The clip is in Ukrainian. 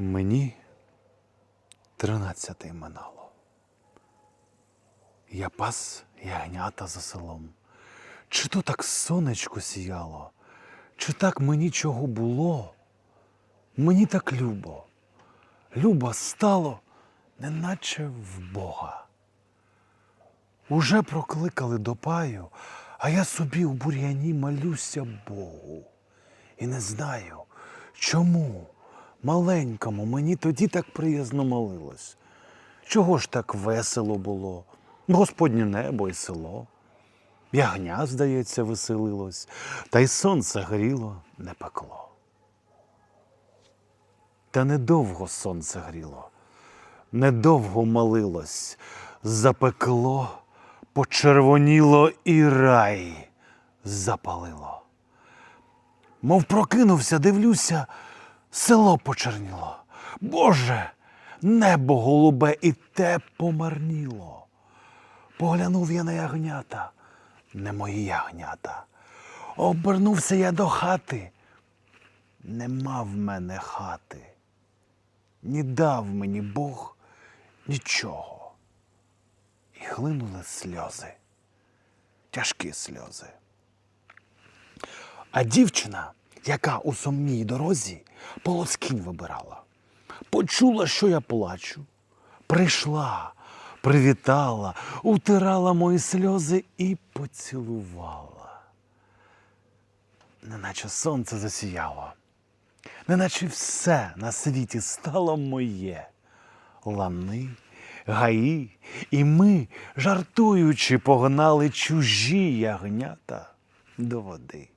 Мені тринадцятий минало. Я пас ягнята за селом. Чи то так сонечко сіяло, чи так мені чого було? Мені так любо. Любо стало, неначе в Бога. Уже прокликали до паю, а я собі у бур'яні молюся Богу. І не знаю, чому маленькому мені тоді так приязно молилось. Чого ж так весело було? Господнє небо і село. Ягня, здається, веселилось, та й сонце гріло, не пекло. Та недовго сонце гріло, недовго молилось, запекло, почервоніло і рай запалило. Мов прокинувся, дивлюся, село почерніло. Боже, небо голубе і те помарніло. Поглянув я на ягнята, не мої ягнята. Обернувся я до хати. Нема в мене хати. Ні дав мені Бог нічого. І хлинули сльози, тяжкі сльози. А дівчина, яка у сумній дорозі полоскінь вибирала, почула, що я плачу, прийшла, привітала, утирала мої сльози і поцілувала. Неначе сонце засіяло, неначе все на світі стало моє. Лани, гаї, і ми, жартуючи, погнали чужі ягнята до води.